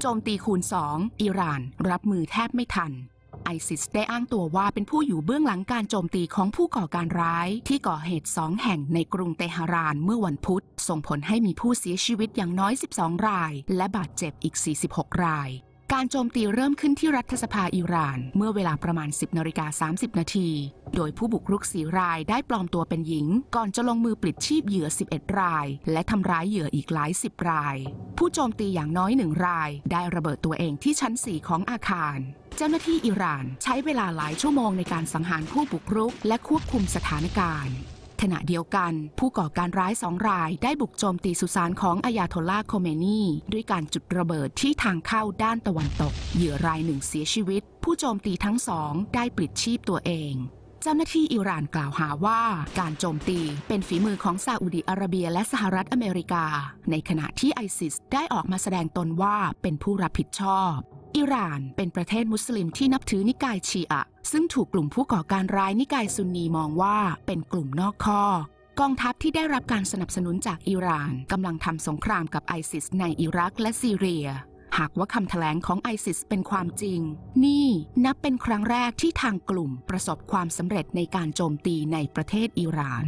โจมตีคูณ 2 อิหร่าน รับมือแทบไม่ทัน ไอซิสได้อ้างตัวว่าเป็นผู้อยู่เบื้องหลังการโจมตีของผู้ก่อการร้าย ที่ก่อเหตุสองแห่งในกรุงเตหะรานเมื่อวันพุธ ส่งผลให้มีผู้เสียชีวิตอย่างน้อย 12 ราย และบาดเจ็บอีก 46 ราย การโจมตีเริ่มขึ้นที่รัฐสภาอิหร่าน เมื่อเวลาประมาณ 10นาฬิกา30 นาที โดยผู้บุกรุกสีรายได้ปลอมตัวเป็นหญิง ก่อนจะลงมือปลิดชีพเหยื่อ 11 ราย และทำร้ายเหยื่ออีกหลายสิบราย ผู้โจมตีอย่างน้อยหนึ่งราย ได้ระเบิดตัวเองที่ชั้น 4 ของอาคาร เจ้าหน้าที่อิหร่าน ใช้เวลาหลายชั่วโมงในการสังหารผู้บุกรุก และควบคุมสถานการณ์ ขณะเดียวกัน ผู้ก่อการร้ายสองรายได้บุกโจมตีสุสานของอายาโทลาโคเมนีด้วยการจุดระเบิดที่ทางเข้าด้านตะวันตก เหยื่อรายหนึ่งเสียชีวิต ผู้โจมตีทั้งสองได้ปลิดชีพตัวเองเจ้าหน้าที่อิหร่านกล่าวหาว่าการโจมตีเป็นฝีมือของซาอุดิอาระเบียและสหรัฐอเมริกา ในขณะที่ไอซิสได้ออกมาแสดงตนว่าเป็นผู้รับผิดชอบ อิหร่านเป็นประเทศมุสลิมที่นับถือนิกายชีอะซึ่งถูกกลุ่มผู้ก่อการร้ายนิกายซุนนีมองว่าเป็นกลุ่มนอกข้อกองทัพที่ได้รับการสนับสนุนจากอิหร่านกำลังทำสงครามกับไอซิสในอิรักและซีเรีย หากว่าคำแถลงของไอซิสเป็นความจริง นี่นับเป็นครั้งแรกที่ทางกลุ่มประสบความสำเร็จในการโจมตีในประเทศอิหร่าน